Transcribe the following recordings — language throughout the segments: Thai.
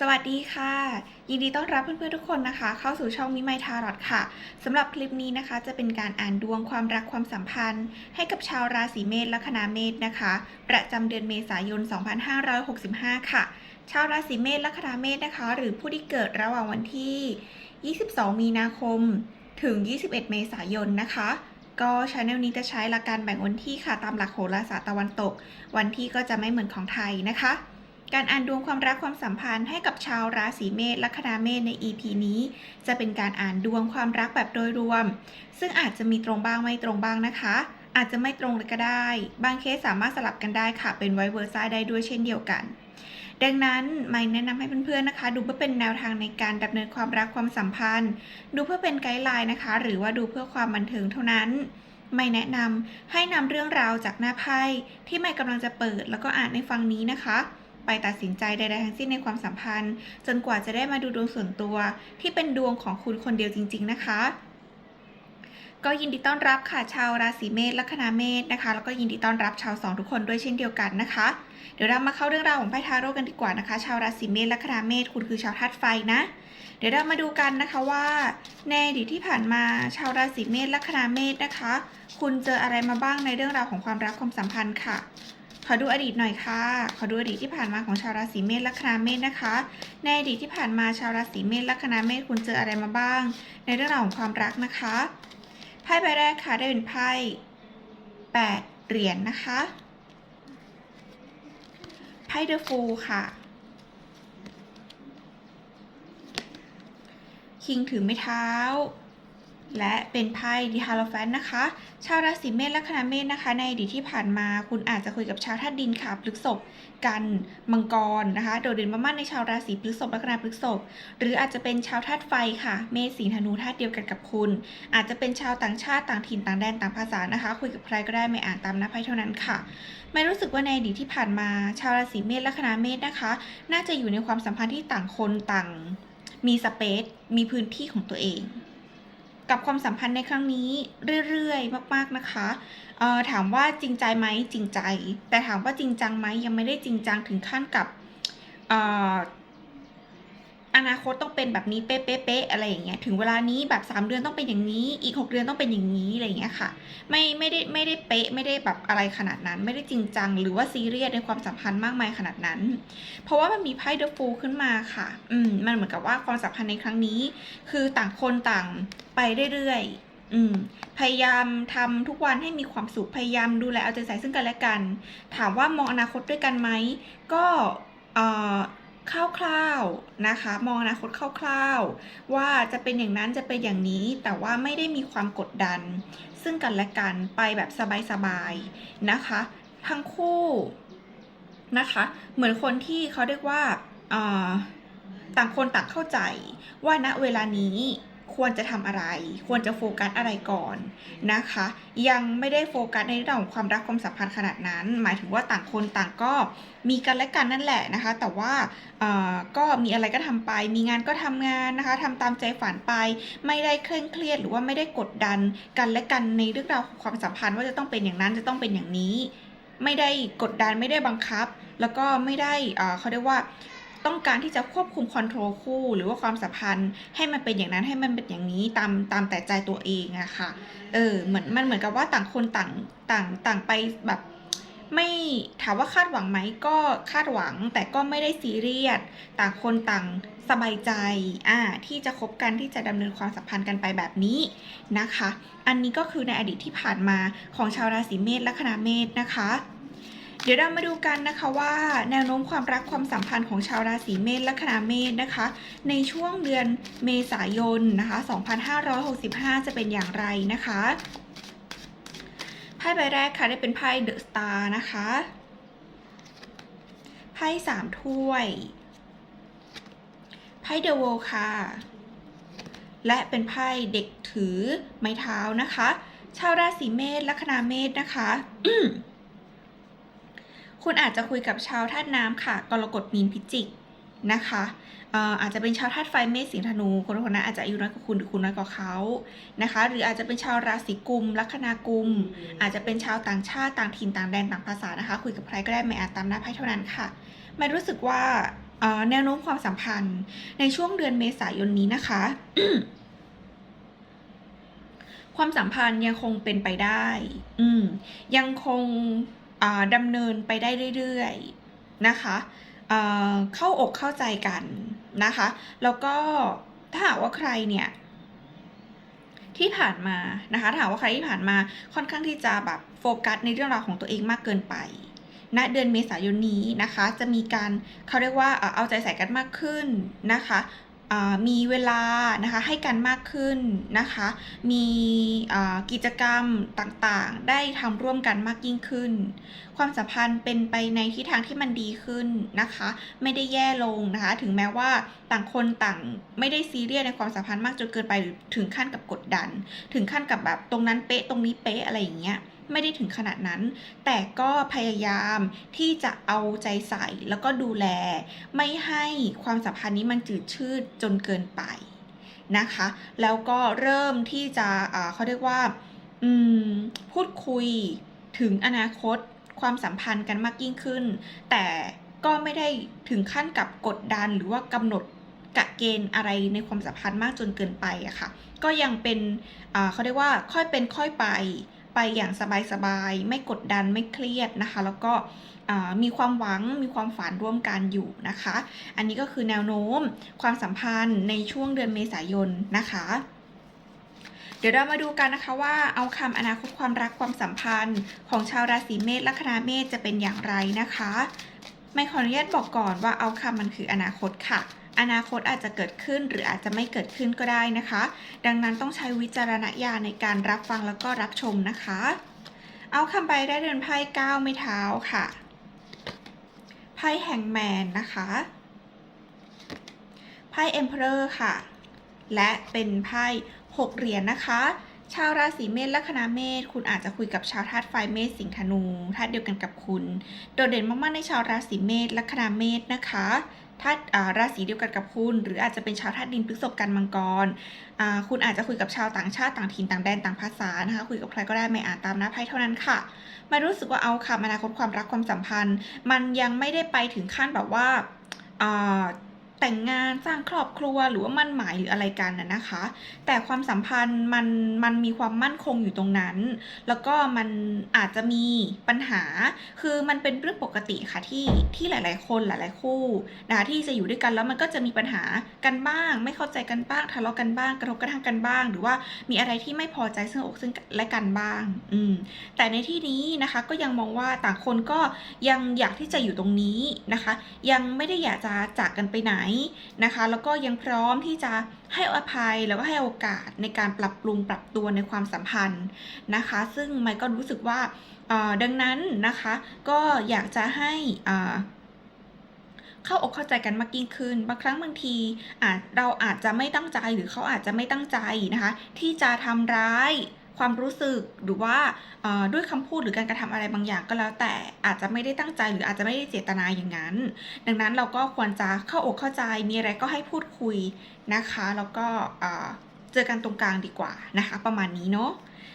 สวัสดีค่ะ ยินดีต้อนรับเพื่อนๆทุกคนนะคะ เข้าสู่ช่องมิไมทารอดค่ะสำหรับคลิปนี้นะคะ จะเป็นการอ่านดวงความรักความสัมพันธ์ ให้กับชาวราศีเมษและคณาเมษนะคะ ประจำเดือนเมษายน 2565 ค่ะ ชาวราศีเมษและคณาเมษนะคะ หรือผู้ที่เกิดระหว่างวันที่ 22 มีนาคม ถึง 21 เมษายนนะคะก็ช anel นี้จะใช้หลักการแบ่งวันที่ค่ะตามหลักโหราศาสตร์ตะวันตก วันที่ก็จะไม่เหมือนของไทยนะคะ การอ่านดวงความรักความสัมพันธ์ให้กับชาวราศีเมษและคณาเมษใน EP นี้ จะเป็นการอ่านดวงความรักแบบโดยรวม ซึ่งอาจจะมีตรงบ้างไม่ตรงบ้างนะคะ อาจจะไม่ตรงเลยก็ได้ บางเคสสามารถสลับกันได้ค่ะ เป็นไวเวอร์ซ่าได้ด้วยเช่นเดียวกัน ดังนั้นไม่แนะนำให้เพื่อนๆนะคะ ดูเพื่อเป็นแนวทางในการดำเนินความรักความสัมพันธ์ ดูเพื่อเป็นไกด์ไลน์นะคะ หรือว่าดูเพื่อความบันเทิงเท่านั้นไม่แนะนำให้นำเรื่องราวจากหน้าไพ่ที่ไม่กำลังจะเปิดแล้วก็อ่านในฟังนี้นะคะ ไปตัดสินใจใดๆทั้งสิ้นในความสัมพันธ์ จนกว่าจะได้มาดูดวงส่วนตัวที่เป็นดวงของคุณคนเดียวจริง ๆ นะคะก็ยินดีต้อนรับค่ะชาวราศีเมษและคณาเมษนะคะ แล้วก็ยินดีต้อนรับชาวสองทุกคนด้วยเช่นเดียวกันนะคะ เดี๋ยวเรามาเข้าเรื่องราวของไพ่ทาโร่กันดีกว่านะคะ ชาวราศีเมษและคณาเมษคุณคือชาวธาตุไฟนะ เดี๋ยวเรามาดูกันนะคะว่าในอดีตที่ผ่านมาชาวราศีเมษและคณาเมษนะคะ คุณเจออะไรมาบ้างในเรื่องราวของความรักความสัมพันธ์ค่ะ ขอดูอดีตหน่อยค่ะ ขอดูอดีตที่ผ่านมาของชาวราศีเมษละคณาเมษนะคะ ในอดีตที่ผ่านมาชาวราศีเมษละคณาเมษคุณเจออะไรมาบ้าง ในเรื่องราวของความรักนะคะ ไพ่ใบแรกค่ะได้เป็นไพ่แปดเหรียญนะคะ ไพ่เดอะฟูลค่ะ คิงถือไม้เท้า และเป็นไพ่ดิฮาโลแฟนนะคะ ชาวราศีเมษและคณะเมษนะคะ ในอดีตที่ผ่านมา คุณอาจจะคุยกับชาวธาตุดินค่ะพฤษภกันมังกรนะคะ โดดเด่นมากๆในชาวราศีพฤษภและคณะพฤษภหรืออาจจะเป็นชาวธาตุไฟค่ะ เมษสิงห์ธนูธาตุเดียวกันกับคุณ อาจจะเป็นชาวต่างชาติต่างถิ่นต่างแดนต่างภาษานะคะ คุยกับใครก็ได้ไม่อ่านตามหน้าไพ่เท่านั้นค่ะ ไม่รู้สึกว่าในอดีตที่ผ่านมา ชาวราศีเมษและคณะเมษนะคะ น่าจะอยู่ในความสัมพันธ์ที่ต่างคนต่างมีสเปซมีพื้นที่ของตัวเอง กับความสัมพันธ์ในครั้งนี้เรื่อยๆ มากๆนะคะเอ่อถามว่าจริงใจไหมจริงใจ แต่ถามว่าจริงจังไหมยังไม่ได้จริงจังถึงขั้นกับเอนาคตต้องเป็นแบบนี้เป๊ะๆอะไรอย่างเงี้ยถึงเวลานี้แบบ 3 เดือนต้องเป็นอย่างนี้ อีก 6 เดือนต้องเป็นอย่างนี้อะไรอย่างเงี้ยค่ะ ไม่ไม่ได้ไม่ได้เป๊ะไม่ได้แบบอะไรขนาดนั้น ไม่ได้จริงจัง หรือว่าซีเรียสในความสัมพันธ์มากมายขนาดนั้น เพราะว่ามันมีไพ่เดอะฟูขึ้นมาค่ะ อืมมันเหมือนกับว่าความสัมพันธ์ในครั้งนี้ คือต่างคนต่างไปเรื่อยๆอืมพยายามทำทุกวันให้มีความสุขพยายามดูแลเอาใจใส่ซึ่งกันและกัน ถามว่ามองอนาคตด้วยกันไหมก็เอ่อ คร่าวๆนะคะ มองอนาคตคร่าวๆ ว่าจะเป็นอย่างนั้นจะเป็นอย่างนี้แต่ว่าไม่ได้มีความกดดัน ซึ่งกันและกันไปแบบสบายๆนะคะ ทั้งคู่นะคะ เหมือนคนที่เขาเรียกว่าต่างคนต่างเข้าใจว่าณเวลานี้ ควรจะทำอะไร ควรจะโฟกัสอะไรก่อนนะคะ ยังไม่ได้โฟกัสในเรื่องของความรักความสัมพันธ์ขนาดนั้น หมายถึงว่าต่างคนต่างก็มีกันและกันนั่นแหละนะคะ แต่ว่าก็มีอะไรก็ทำไป มีงานก็ทำงานนะคะทำตามใจฝันไป ไม่ได้เคร่งเครียดหรือว่าไม่ได้กดดันกันและกันในเรื่องราวของความสัมพันธ์ว่าจะต้องเป็นอย่างนั้นจะต้องเป็นอย่างนี้ ไม่ได้กดดันไม่ได้บังคับ แล้วก็ไม่ได้เขาเรียกว่า ต้องการที่จะควบคุมคอนโทรลคู่ หรือว่าความสัมพันธ์ให้มันเป็นอย่างนั้นให้มันเป็นอย่างนี้ตามตามแต่ใจตัวเองอะค่ะ เออเหมือนมันเหมือนกับว่าต่างคนต่างต่างต่างไปแบบไม่ถามว่าคาดหวังไหมก็คาดหวังแต่ก็ไม่ได้ซีเรียสต่างคนต่างสบายใจอ่าที่จะคบกันที่จะดำเนินความสัมพันธ์กันไปแบบนี้นะคะ อันนี้ก็คือในอดีตที่ผ่านมาของชาวราศีเมษและคณาเมษนะคะ เดี๋ยวเรามาดูกันนะคะว่าแนวโน้มความรักความสัมพันธ์ของชาวราศีเมษและคณาเมษนะคะ ในช่วงเดือนเมษายนนะคะ 2565 จะเป็นอย่างไรนะคะไพ่ใบแรกค่ะได้เป็นไพ่เดอะสตาร์นะคะไพ่สามถ้วยไพ่เดอะโวค่ะ และเป็นไพ่เด็กถือไม้เท้านะคะ ชาวราศีเมษและคณาเมษนะคะ คุณอาจจะคุยกับชาวธาตุน้ำค่ะ กรกฎมีนพิจิกนะคะอาจจะเป็นชาวธาตุไฟเมษสิงห์ธนู คนคนนั้นอาจจะอายุน้อยกว่าคุณหรือคุณน้อยกว่าเขานะคะ หรืออาจจะเป็นชาวราศีกุมลัคนากุม อาจจะเป็นชาวต่างชาติต่างถิ่นต่างแดนต่างภาษานะคะ คุยกับใครก็ได้ไม่อาจตามหน้าไพ่เท่านั้นค่ะมันรู้สึกว่าแนวโน้มความสัมพันธ์ ในช่วงเดือนเมษายนนี้นะคะ ความสัมพันธ์ยังคงเป็นไปได้ อืยังคง ดำเนินไปได้เรื่อยๆนะคะเเข้าอกเข้าใจกันนะคะ แล้วก็ถ้าหากว่าใครเนี่ยที่ผ่านมานะคะถ้าหากว่าใครที่ผ่านมาค่อนข้างที่จะแบบโฟกัสในเรื่องราวของตัวเองมากเกินไปณเดือนเมษายนนี้นะคะ จะมีการเขาเรียกว่าเอาใจใส่กันมากขึ้นนะคะ มีเวลานะคะให้กันมากขึ้นนะคะ มีกิจกรรมต่างๆ ได้ทำร่วมกันมากยิ่งขึ้น ความสัมพันธ์เป็นไปในทิศทางที่มันดีขึ้นนะคะ ไม่ได้แย่ลงนะคะ ถึงแม้ว่าต่างคนต่างไม่ได้ซีเรียสในความสัมพันธ์มากจนเกินไปหรือถึงขั้นกับกดดัน ถึงขั้นกับแบบตรงนั้นเป๊ะตรงนี้เป๊ะอะไรอย่างเงี้ย ไม่ได้ถึงขนาดนั้น แต่ก็พยายามที่จะเอาใจใส่แล้วก็ดูแล ไม่ให้ความสัมพันธ์นี้มันจืดชืดจนเกินไปนะคะ แล้วก็เริ่มที่จะอ่าเขาเรียกว่าพูดคุยถึงอนาคตความสัมพันธ์กันมากยิ่งขึ้น แต่ก็ไม่ได้ถึงขั้นกับกดดันหรือว่ากำหนดกะเกณฑ์อะไรในความสัมพันธ์มากจนเกินไปอะค่ะ ก็ยังเป็นเขาเรียกว่าค่อยเป็นค่อยไป ไปอย่างสบายๆ ไม่กดดันไม่เครียดนะคะ แล้วก็มีความหวังมีความฝันร่วมกันอยู่นะคะ อันนี้ก็คือแนวโน้มความสัมพันธ์ในช่วงเดือนเมษายนนะคะเดี๋ยวเรามาดูกันนะคะว่าเอาคำอนาคตความรักความสัมพันธ์ของชาวราศีเมษลัคนาเมษจะเป็นอย่างไรนะคะ ไม่ขออนุญาตบอกก่อนว่าเอาคำมันคืออนาคตค่ะ อนาคตอาจจะเกิดขึ้นหรืออาจจะไม่เกิดขึ้นก็ได้นะคะ ดังนั้นต้องใช้วิจารณญาณในการรับฟังแล้วก็รับชมนะคะ เอาคำไปได้เดินไพ่ก้าวไม่เท้าค่ะไพ่แห่งแมนนะคะไพ่เอ็มเพอร์ค่ะ และเป็นไพ่หกเหรียญนะคะชาวราศีเมษลัคนาเมษคุณอาจจะคุยกับชาวธาตุไฟเมษสิงห์ธนูธาตุเดียวกันกับคุณ โดดเด่นมากๆในชาวราศีเมษลัคนาเมษนะคะ ธาตุอ่าราศีเดียวกันกับคุณ หรืออาจจะเป็นชาวธาตุดินพฤษภกันมังกรคุณอาจจะคุยกับชาวต่างชาติต่างถิ่นต่างแดนต่างภาษานะคะ คุยกับใครก็ได้ไม่อ่านตามหน้าไพ่เท่านั้นค่ะไม่รู้สึกว่าเอาค่ะอนาคตความรักความสัมพันธ์ มันยังไม่ได้ไปถึงขั้นแบบว่าอ่า แต่งงานสร้างครอบครัวหรือว่ามั่นหมายหรืออะไรกันนะนะคะ แต่ความสัมพันธ์มันมันมีความมั่นคงอยู่ตรงนั้น แล้วก็มันอาจจะมีปัญหา คือมันเป็นเรื่องปกติค่ะที่ที่หลาย ๆ คนหลาย ๆ คู่นะคะที่จะอยู่ด้วยกันแล้วมันก็จะมีปัญหากันบ้าง ไม่เข้าใจกันบ้างทะเลาะกันบ้างกระทบกระทั่งกันบ้าง หรือว่ามีอะไรที่ไม่พอใจซึ่งอกซึ่งและกันบ้าง อืมแต่ในที่นี้นะคะก็ยังมองว่าต่างคนก็ยังอยากที่จะอยู่ตรงนี้นะคะ ยังไม่ได้อยากจะจากกันไปไหนนะคะ แล้วก็ยังพร้อมที่จะให้อภัยแล้วก็ให้โอกาสในการปรับปรุงปรับตัวในความสัมพันธ์นะคะ ซึ่งไมค์ก็รู้สึกว่าดังนั้นนะคะก็อยากจะให้เข้าอกเข้าใจกันมากยิ่งขึ้น บางครั้งบางทีอาจเราอาจจะไม่ตั้งใจหรือเขาอาจจะไม่ตั้งใจนะคะ ที่จะทำร้าย ความรู้สึกหรือว่าด้วยคำพูดหรือการกระทำอะไรบางอย่างก็แล้ว แต่อาจจะไม่ได้ตั้งใจหรืออาจจะไม่ได้เจตนาอย่างนั้น ดังนั้นเราก็ควรจะเข้าอกเข้าใจมีอะไรก็ให้พูดคุยนะคะ แล้วก็เจอกันตรงกลางดีกว่านะคะ ประมาณนี้เนาะ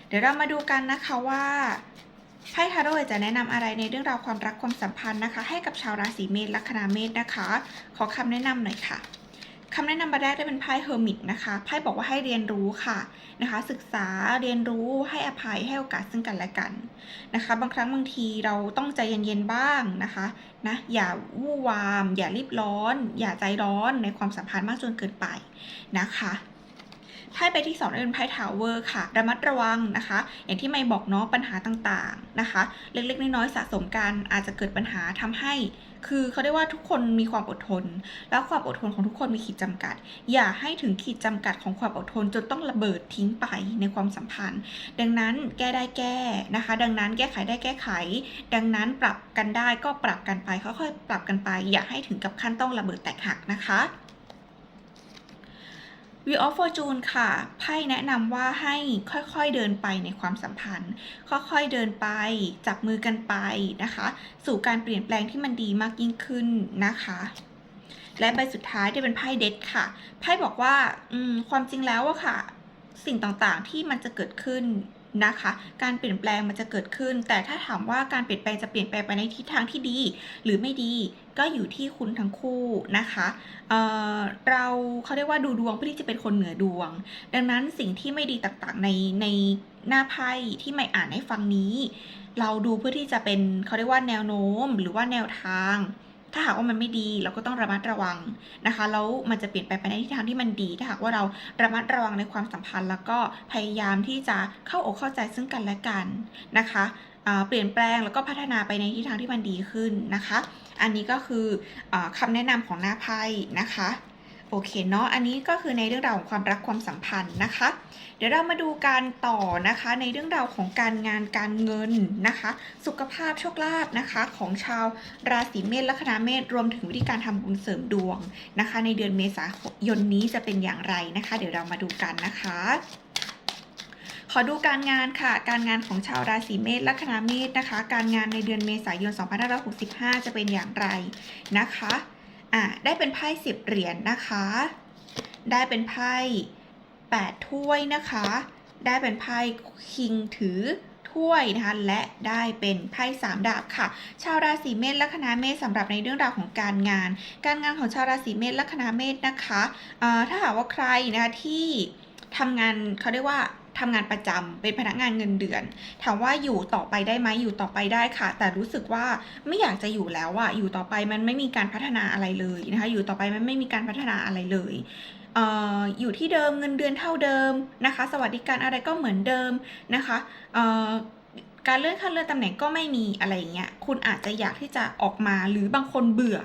เดี๋ยวเรามาดูกันนะคะว่าไพ่ทาโร่จะแนะนำอะไรในเรื่องราวความรักความสัมพันธ์นะคะ ให้กับชาวราศีเมษลัคนาเมษนะคะ ขอคำแนะนำหน่อยค่ะ คำแนะนำใบแรกได้เป็นไพ่เฮอร์มิตนะคะไพ่บอกว่าให้เรียนรู้ค่ะนะคะ ศึกษาเรียนรู้ให้อภัยให้โอกาสซึ่งกันและกันนะคะ บางครั้งบางทีเราต้องใจเย็นๆบ้างนะคะนะอย่าวู่วาม อย่ารีบร้อน อย่าใจร้อนในความสัมพันธ์มากจนเกินไปนะคะไพ่ไปที่สองเป็นไพ่ทาวเวอร์ค่ะ ระมัดระวังนะคะ อย่างที่ไม่บอกเนาะปัญหาต่างๆนะคะ เล็กๆน้อยๆสะสมกันอาจจะเกิดปัญหาทำให้ คือเขาได้ว่าทุกคนมีความอดทน แล้วความอดทนของทุกคนมีขีดจำกัด อย่าให้ถึงขีดจำกัดของความอดทนจนต้องระเบิดทิ้งไปในความสัมพันธ์ ดังนั้นแก้ได้แก้นะคะ ดังนั้นแก้ไขได้แก้ไข ดังนั้นปรับกันได้ก็ปรับกันไปค่อยๆปรับกันไป อย่าให้ถึงกับขั้นต้องระเบิดแตกหักนะคะ v i e of Fortune ค่ะ ไพ่แนะนำว่าให้ค่อยๆเดินไปในความสัมพันธ์ ค่อยๆเดินไป จับมือกันไปนะคะ สู่การเปลี่ยนแปลงที่มันดีมากยิ่งขึ้นนะคะ และใบสุดท้ายจะเป็นไพ่เด็ดค่ะ ไพ่บอกว่าความจริงแล้วอะค่ะ สิ่งต่างๆที่มันจะเกิดขึ้น นะคะ การเปลี่ยนแปลงมันจะเกิดขึ้น แต่ถ้าถามว่าการเปลี่ยนแปลงจะเปลี่ยนแปลงไปในทิศทางที่ดี หรือไม่ดีก็อยู่ที่คุณทั้งคู่นะคะเเราเขาเรียกว่าดูดวงเพื่อที่จะเป็นคนเหนือดวง ดังนั้นสิ่งที่ไม่ดีต่างๆ ในในหน้าไพ่ที่ไม่อ่านให้ฟังนี้ เราดูเพื่อที่จะเป็นเขาเรียกว่าแนวโน้ม หรือว่าแนวทาง ถ้าหากว่ามันไม่ดีเราก็ต้องระมัดระวังนะคะแล้วมันจะเปลี่ยนไปไปในทิศทางที่มันดี ถ้าหากว่าเราระมัดระวังในความสัมพันธ์ แล้วก็พยายามที่จะเข้าอกเข้าใจซึ่งกันและกันนะคะเปลี่ยนแปลงแล้วก็พัฒนาไปในทิศทางที่มันดีขึ้นนะคะ อันนี้ก็คืออคำแนะนำของหน้าไพ่นะคะ โอเคเนาะ อันนี้ก็คือในเรื่องราวของความรักความสัมพันธ์นะคะ เดี๋ยวเรามาดูการต่อนะคะ ในเรื่องราวของการงานการเงินนะคะ สุขภาพโชคลาภนะคะ ของชาวราศีเมษและคณะเมษรวมถึงวิธีการทำบุญเสริมดวงนะคะ ในเดือนเมษายนนี้จะเป็นอย่างไรนะคะ เดี๋ยวเรามาดูกันนะคะขอดูการงานค่ะ การงานของชาวราศีเมษและคณะเมษนะคะ การงานในเดือนเมษายน 2565 จะเป็นอย่างไรนะคะ อะได้เป็นไพ่สิบเหรียญนะคะ ได้เป็นไพ่8ถ้วยนะคะ ได้เป็นไพ่คิงถือถ้วยนะคะและได้เป็นไพ่สามดาบค่ะ ชาวราศีเมษและคณะเมษสำหรับในเรื่องราวของการงาน การงานของชาวราศีเมษและคณะเมษนะคะอ่าถ้าหากว่าใครนะคะที่ทำงานเขาเรียกว่า ทำงานประจำเป็นพนักงานเงินเดือน ถามว่าอยู่ต่อไปได้ไหมอยู่ต่อไปได้ค่ะ แต่รู้สึกว่าไม่อยากจะอยู่แล้วอะอยู่ต่อไปมันไม่มีการพัฒนาอะไรเลยนะคะ อยู่ต่อไปมันไม่มีการพัฒนาอะไรเลยเอออยู่ที่เดิมเงินเดือนเท่าเดิมนะคะ สวัสดิการอะไรก็เหมือนเดิมนะคะการเลื่อนขั้นเลื่อนตำแหน่งก็ไม่มีอะไรอย่างเงี้ยคุณอาจจะอยากที่จะออกมาหรือบางคนเบื่อ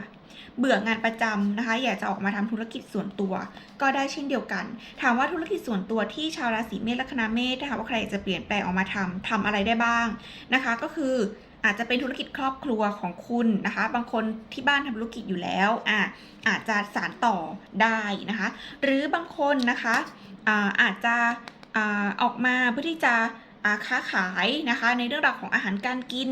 เบื่องานประจำนะคะ อยากจะออกมาทำธุรกิจส่วนตัว ก็ได้เช่นเดียวกัน ถามว่าธุรกิจส่วนตัวที่ชาวราศีเมษละคณะเมษถ้าหากว่าใครอยากจะเปลี่ยนแปลงออกมาทำทำอะไรได้บ้างนะคะ ก็คืออาจจะเป็นธุรกิจครอบครัวของคุณนะคะ บางคนที่บ้านทำธุรกิจอยู่แล้วอะอาจจะสานต่อได้นะคะ หรือบางคนนะคะอาอาจจะอาออกมาเพื่อที่จะค้าขายนะคะ ในเรื่องราวของอาหารการกิน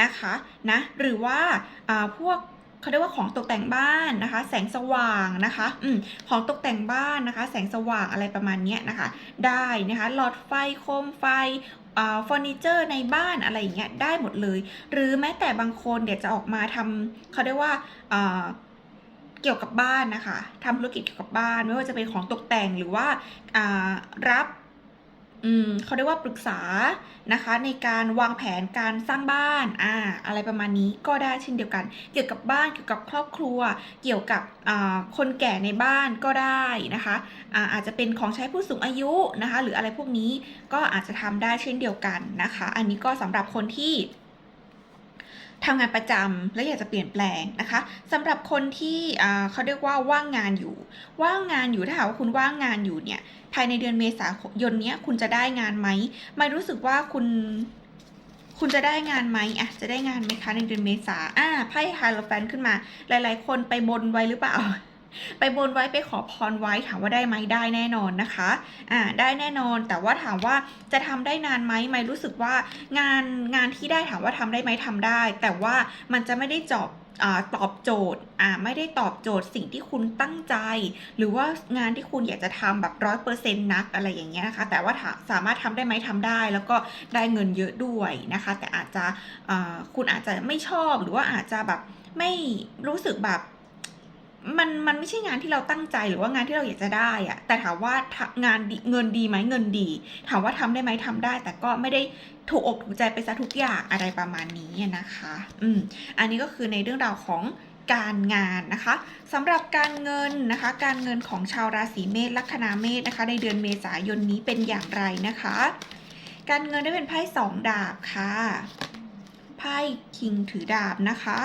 นะคะนะหรือว่าอ่าพวก เขาเรียกว่าของตกแต่งบ้านนะคะ แสงสว่างนะคะอมของตกแต่งบ้านนะคะ แสงสว่างอะไรประมาณนี้นะคะ ได้นะคะหลอดไฟโคมไฟเฟอร์นิเจอร์ในบ้านอะไรอย่างเงี้ยได้หมดเลย หรือแม้แต่บางคนเดี๋ยวจะออกมาทำเขาเรียกว่าเกี่ยวกับบ้านนะคะทำธุรกิจเกี่ยวกับบ้าน ไม่ว่าจะเป็นของตกแต่งหรือว่ารับ เขาเรียกว่าปรึกษานะคะ ในการวางแผนการสร้างบ้านอ่าอะไรประมาณนี้ก็ได้เช่นเดียวกัน เกี่ยวกับบ้านเกี่ยวกับครอบครัว เกี่ยวกับอ่าคนแก่ในบ้านก็ได้นะคะอ่าอาจจะเป็นของใช้ผู้สูงอายุนะคะ หรืออะไรพวกนี้ก็อาจจะทำได้เช่นเดียวกันนะคะ อันนี้ก็สำหรับคนที่ ทำงานประจำและอยากจะเปลี่ยนแปลงนะคะสำหรับคนที่เขาเรียกว่าว่างงานอยู่ ว่างงานอยู่ถ้าหากว่าคุณว่างงานอยู่เนี่ยภายในเดือนเมษายนเนี้ยคุณจะได้งานไหมไม่รู้สึกว่าคุณคุณจะได้งานไหมอะ จะได้งานไหมคะในเดือนเมษาอ่าไพ่ไฮโลแฟนขึ้นมา หลาย ๆ คนไปบนไว้หรือเปล่า ไปบนไว้ไปขอพรไว้ถามว่าได้ไหมได้แน่นอนนะคะอ่าได้แน่นอนแต่ว่าถามว่าจะทำได้นานไหมไม่รู้สึกว่างานงานที่ได้ถามว่าทำได้ไหมทำได้ แต่ว่ามันจะไม่ได้จอบอตอบโจทย์อ่าไม่ได้ตอบโจทย์สิ่งที่คุณตั้งใจ หรือว่างานที่คุณอยากจะทำแบบร้อยเปอร์เซ็นต์นักอะไรอย่างเงี้ยนะคะแต่ว่าาสามารถทำได้ไหมทำได้ แล้วก็ได้เงินเยอะด้วยนะคะ แต่อาจจะคุณอาจจะไม่ชอบหรือว่าอาจจะแบบไม่รู้สึกแบบ มันมันไม่ใช่งานที่เราตั้งใจหรือว่างานที่เราอยากจะได้อะแต่ถามว่างานเงินดีไหมเงินดี ถามว่าทำได้ไหมทำได้ แต่ก็ไม่ได้ถูกอกถูกใจไปซะทุกอย่างอะไรประมาณนี้นะคะ อืม อันนี้ก็คือในเรื่องราวของการงานนะคะสำหรับการเงินนะคะการเงินของชาวราศีเมษลัคนาเมษนะคะ ในเดือนเมษายนนี้เป็นอย่างไรนะคะ การเงินได้เป็นไพ่สองดาบค่ะ ไพ่คิงถือดาบนะคะ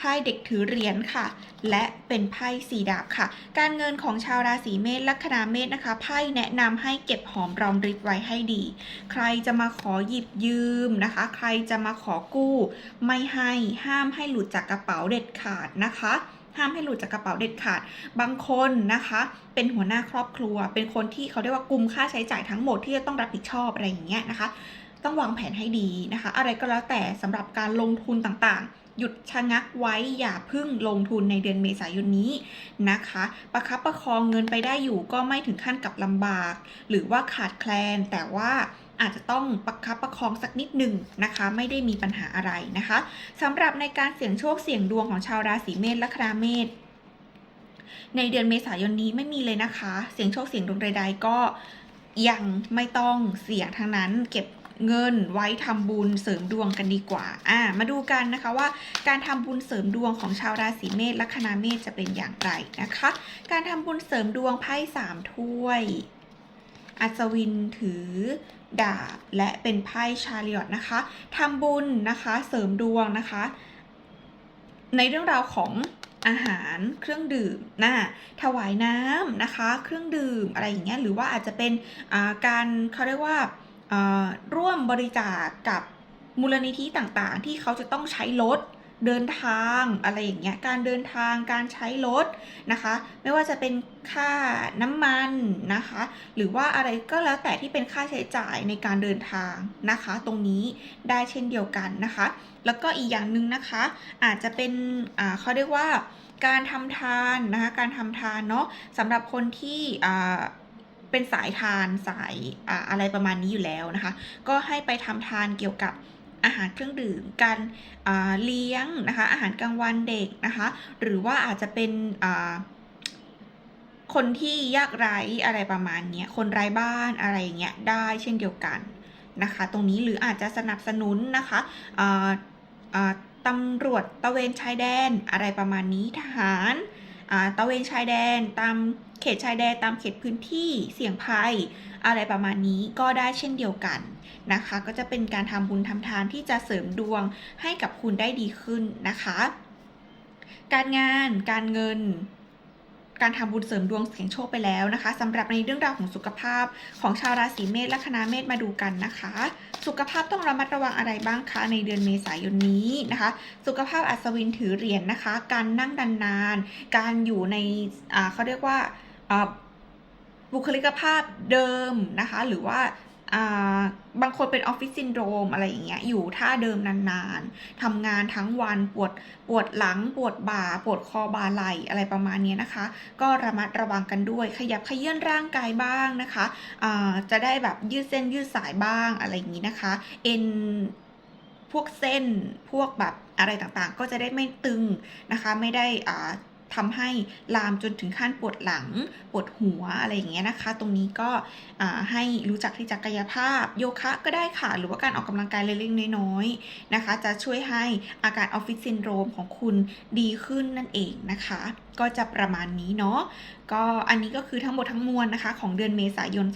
ไพ่เด็กถือเหรียญค่ะ และเป็นไพ่สีดาบค่ะ การเงินของชาวราศีเมษลัคนาเมษนะคะ ไพ่แนะนำให้เก็บหอมรอมริบไว้ให้ดี ใครจะมาขอหยิบยืมนะคะ ใครจะมาขอกู้ ไม่ให้ห้ามให้หลุดจากกระเป๋าเด็ดขาดนะคะห้ามให้หลุดจากกระเป๋าเด็ดขาด บางคนนะคะ เป็นหัวหน้าครอบครัว เป็นคนที่เขาเรียกว่ากุมค่าใช้จ่ายทั้งหมดที่จะต้องรับผิดชอบอะไรอย่างเงี้ยนะคะ ต้องวางแผนให้ดีนะคะ อะไรก็แล้วแต่สำหรับการลงทุนต่างๆ หยุดชะงักไว้อย่าพึ่งลงทุนในเดือนเมษายนนี้นะคะ ประคับประคองเงินไปได้อยู่ก็ไม่ถึงขั้นกับลำบาก หรือว่าขาดแคลนแต่ว่าอาจจะต้องประคับประคองสักนิดหนึ่งนะคะ ไม่ได้มีปัญหาอะไรนะคะสำหรับในการเสี่ยงโชคเสี่ยงดวงของชาวราศีเมษและคราเมษในเดือนเมษายนนี้ไม่มีเลยนะคะ เสี่ยงโชคเสี่ยงดวงใดๆก็ยังไม่ต้องเสี่ยงทั้งนั้น เก็บ เงินไว้ทำบุญเสริมดวงกันดีกว่า อ่า มาดูกันนะคะว่าการทำบุญเสริมดวงของชาวราศีเมษละคณาเมษจะเป็นอย่างไรนะคะ การทำบุญเสริมดวงไพ่สามถ้วย อัศวินถือดาบและเป็นไพ่ชาริอตนะคะทำบุญนะคะเสริมดวงนะคะ ในเรื่องราวของอาหารเครื่องดื่มนะถวายน้ำนะคะ เครื่องดื่มอะไรอย่างเงี้ยหรือว่าอาจจะเป็นอ่าการเขาเรียกว่า ร่วมบริจาคกับมูลนิธิต่างๆ ที่เขาจะต้องใช้รถเดินทางอะไรอย่างเงี้ย การเดินทางการใช้รถนะคะ ไม่ว่าจะเป็นค่าน้ำมันนะคะ หรือว่าอะไรก็แล้วแต่ที่เป็นค่าใช้จ่ายในการเดินทางนะคะ ตรงนี้ได้เช่นเดียวกันนะคะ แล้วก็อีกอย่างหนึ่งนะคะ อาจจะเป็นอ่าเขาเรียกว่าการทำทานนะคะ การทำทานเนาะสำหรับคนที่อ่า เป็นสายทานสายอ่าอะไรประมาณนี้อยู่แล้วนะคะ ก็ให้ไปทำทานเกี่ยวกับอาหารเครื่องดื่ม การเลี้ยงนะคะ อาหารกลางวันเด็กนะคะ หรือว่าอาจจะเป็นคนที่ยากไร้อะไรประมาณนี้คนไร้บ้านอะไรอย่างเงี้ยได้เช่นเดียวกันนะคะ ตรงนี้หรืออาจจะสนับสนุนนะคะตำรวจตะเวนชายแดนอะไรประมาณนี้ทหาร ตะเวนชายแดน ตามเขตชายแดน ตามเขตพื้นที่เสี่ยงภัย อะไรประมาณนี้ก็ได้เช่นเดียวกันนะคะ ก็จะเป็นการทำบุญทำทานที่จะเสริมดวงให้กับคุณได้ดีขึ้นนะคะ การงานการเงิน การทำบุญเสริมดวงเสียงโชคไปแล้วนะคะสำหรับในเรื่องราวของสุขภาพของชาวราศีเมษและคณะเมษมาดูกันนะคะ สุขภาพต้องระมัดระวังอะไรบ้างคะในเดือนเมษายนนี้นะคะ สุขภาพอัศวินถือเหรียญนนะคะ การนั่งนานๆการอยู่ในอ่าเขาเรียกว่าอ่าบุคลิกภาพเดิมนะคะ หรือว่า บางคนเป็นออฟฟิศซินโดรมอะไรอย่างเงี้ยอยู่ท่าเดิมนานๆทำงานทั้งวันปวดปวดหลัง ปวดบ่า ปวดคอบ่าไหลอะไรประมาณเนี้ยนะคะ ก็ระมัดระวังกันด้วย ขยับขยื่นร่างกายบ้างนะคะจะได้แบบยืดเส้นยืดสายบ้างอะไรอย่างนี้นะคะ เอ็นพวกเส้นพวกแบบอะไรต่างๆ ก็จะได้ไม่ตึงนะคะ ไม่ได้อ่า ทำให้ลามจนถึงขั้นปวดหลัง ปวดหัวอะไรอย่างเงี้ยนะคะ ตรงนี้ก็ให้รู้จักที่จะกายภาพโยคะก็ได้ค่ะ หรือว่าการออกกำลังกายเล็กๆน้อยๆนะคะ จะช่วยให้อาการออฟฟิศซินโดรมของคุณดีขึ้นนั่นเองนะคะ ก็จะประมาณนี้เนาะก็อันนี้ก็คือทั้งหมดทั้งมวลนะคะ ของเดือนเมษายน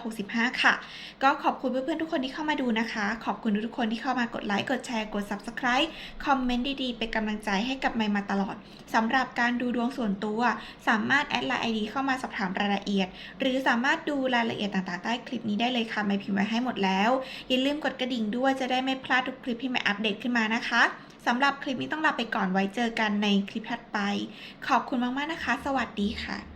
2565 ค่ะ ก็ขอบคุณเพื่อนๆทุกคนที่เข้ามาดูนะคะ ขอบคุณทุกคนที่เข้ามากดไลค์กดแชร์กด Subscribe คอมเมนต์ดีๆ เป็นกำลังใจให้กับไมมาตลอดสำหรับการดูดวงส่วนตัว สามารถแอดไลน์ไอดีเข้ามาสอบถามรายละเอียด หรือสามารถดูรายละเอียดต่างๆใต้คลิปนี้ได้เลยค่ะไม่พิมพ์ไว้ให้หมดแล้วอย่าลืมกดกระดิ่งด้วยจะได้ไม่พลาดทุกคลิปที่ไม่อัปเดตขึ้นมานะคะ สำหรับคลิปนี้ต้องลาไปก่อนไว้เจอกันในคลิปถัดไป ขอบคุณมากๆนะคะ สวัสดีค่ะ